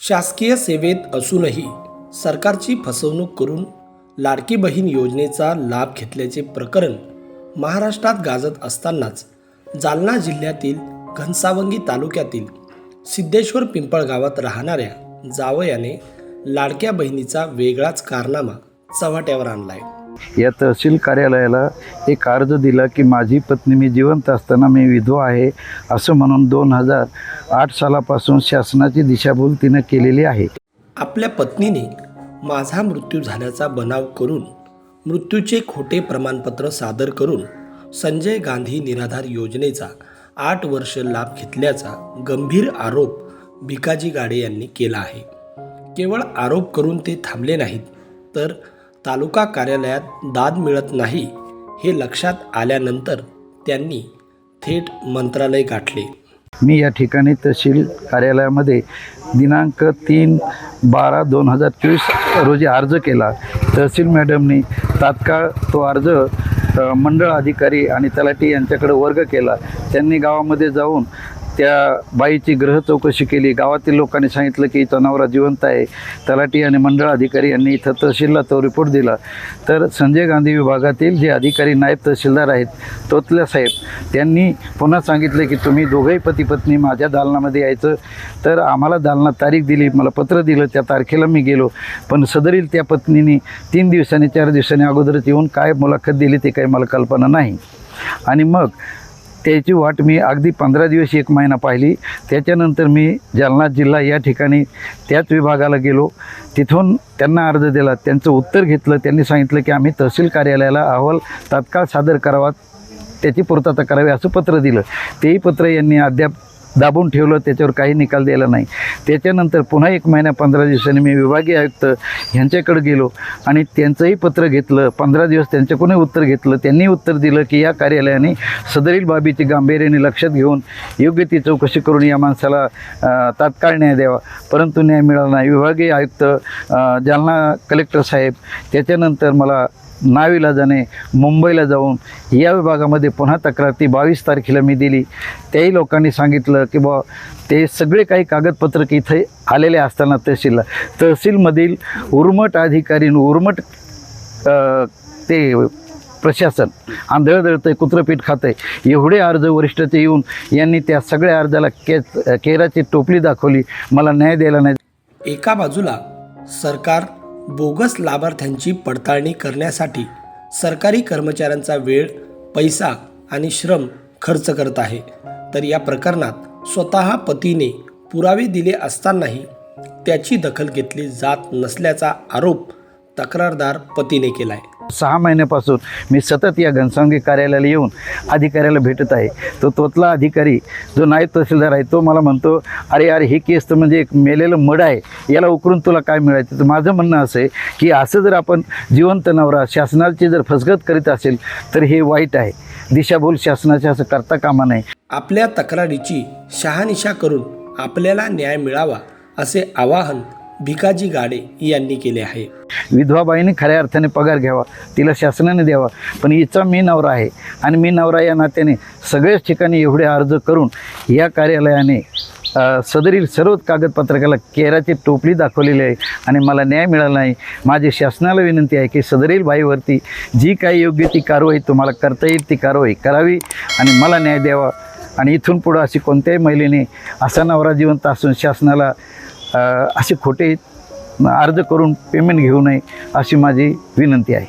शासकीय सेवेत असूनही सरकारची फसवणूक करून लाडकी बहीण योजनेचा लाभ घेतल्याचे प्रकरण महाराष्ट्रात गाजत असतानाच जालना जिल्ह्यातील घनसावंगी तालुक्यातील सिद्धेश्वर पिंपळ गावात राहणाऱ्या जावयाने लाडक्या बहिणीचा वेगळाच कारनामा चव्हाट्यावर आणलाय. या तहसील कार्यालयाला एक अर्ज दिला की माझी पत्नी मी जिवंत असताना मी विधवा आहे असं म्हणून दोन हजार आठ सालापासून शासनाची दिशाभूल तिनं केलेली आहे. आपल्या पत्नीने माझा मृत्यू झाल्याचा बनाव करून मृत्यूचे खोटे प्रमाणपत्र सादर करून संजय गांधी निराधार योजनेचा आठ वर्ष लाभ घेतल्याचा गंभीर आरोप भिकाजी गाडे यांनी केला आहे. केवळ आरोप करून ते थांबले नाहीत तर तालुका कार्यालयात दाद मिळत नाही हे लक्षात आल्यानंतर त्यांनी थेट मंत्रालय गाठले. मी या ठिकाणी तहसील कार्यालयामध्ये दिनांक तीन बारा दोन हजार चोवीस रोजी अर्ज केला. तहसील मॅडमनी तात्काळ तो अर्ज मंडळ अधिकारी आणि तलाठी यांच्याकडे वर्ग केला. त्यांनी गावामध्ये जाऊन त्या बाईची ग्रह चौकशी केली. गावातील लोकांनी सांगितलं की इथं नवरा जिवंत आहे. तलाठी आणि मंडळ अधिकारी यांनी इथं तहसीलला तो रिपोर्ट दिला. तर संजय गांधी विभागातील जे अधिकारी नायब तहसीलदार आहेत तोतल्या साहेब त्यांनी पुन्हा सांगितलं की तुम्ही दोघंही पती पत्नी माझ्या दालनामध्ये यायचं. तर आम्हाला दालनात तारीख दिली मला पत्र दिलं त्या तारखेला मी गेलो. पण सदरील त्या पत्नीने तीन दिवसांनी चार दिवसांनी अगोदरच येऊन काय मुलाखत दिली ते काही मला कल्पना नाही. आणि मग त्याची वाट मी अगदी पंधरा दिवस एक महिना पाहिली. त्याच्यानंतर मी जालना जिल्हा या ठिकाणी त्याच विभागाला गेलो. तिथून त्यांना अर्ज दिला. त्यांचं उत्तर घेतलं. त्यांनी सांगितलं की आम्ही तहसील कार्यालयाला अहवाल तात्काळ सादर करावा. त्याची पूर्तता करावी असं पत्र दिलं. तेही पत्र यांनी अद्याप दाबून ठेवलं त्याच्यावर काही निकाल दिला नाही. त्याच्यानंतर पुन्हा एक महिना पंधरा दिवसांनी मी विभागीय आयुक्त ह्यांच्याकडे गेलो आणि त्यांचंही पत्र घेतलं. पंधरा दिवस त्यांच्याकडूनही उत्तर घेतलं? त्यांनी उत्तर दिलं की या कार्यालयाने सदरील बाबीची गांभीर्याने लक्षात घेऊन योग्य ती चौकशी करून या माणसाला तात्काळ न्याय द्यावा. परंतु न्याय मिळाला नाही. विभागीय आयुक्त जालना कलेक्टर साहेब त्याच्यानंतर मला नावीला जाणे मुंबईला जाऊन या विभागामध्ये पुन्हा तक्रार ती बावीस तारखेला मी दिली. त्याही लोकांनी सांगितलं की बा ते सगळे काही कागदपत्र इथे आलेले असताना तहसीलला तहसीलमधील उर्मट अधिकारी उर्मट ते प्रशासन आंधळ दळतंय कुत्रपीठ खातं आहे एवढे अर्ज वरिष्ठते येऊन यांनी त्या सगळ्या अर्जाला के केराची टोपली दाखवली. मला न्याय द्यायला नाही. एका बाजूला सरकार बोगस लाभार्थ्यांची पडताळणी करण्यासाठी सरकारी कर्मचाऱ्यांचा वेळ पैसा आणि श्रम खर्च करत आहे. तर या प्रकरणात स्वतः पतीने पुरावे दिले असतानाही त्याची दखल घेतली जात नसल्याचा आरोप तक्रारदार पतीने केला आहे सहा महिन्यापासून मी सतत या घनसावंगी कार्यालयाला येऊन अधिकाऱ्याला भेटत आहे. तो तोतला अधिकारी जो नायब तहसीलदार आहे तो मला म्हणतो अरे अरे ही केस तर म्हणजे एक मेलेलं मड आहे. याला उकरून तुला काय मिळायचं? तर माझं म्हणणं असं आहे की असं जर आपण जिवंत नवरा शासनाची जर फसगत करीत असेल तर हे वाईट आहे. दिशाभूल शासनाचे असं करता कामा नये. आपल्या तक्रारीची शहानिशा करून आपल्याला न्याय मिळावा असे आवाहन भिकाजी गाडे यांनी केले आहे. विधवाबाईने खऱ्या अर्थाने पगार घ्यावा तिला शासनाने द्यावा पण हिचा मी नवरा आहे आणि मी नवरा या नात्याने सगळ्याच ठिकाणी एवढे अर्ज करून या कार्यालयाने सदरील सर्व कागदपत्रकाला केराची टोपली दाखवलेली आहे आणि मला न्याय मिळाला नाही. माझी शासनाला विनंती आहे की सदरील बाईवरती जी काही योग्य ती कारवाई तुम्हाला करता येईल ती कारवाई करावी आणि मला न्याय द्यावा. आणि इथून पुढं अशी कोणत्याही महिलेने असा नवरा जिवंत असून शासनाला असे खोटे अर्ज करून पेमेंट घेऊ नये अशी माझी विनंती आहे.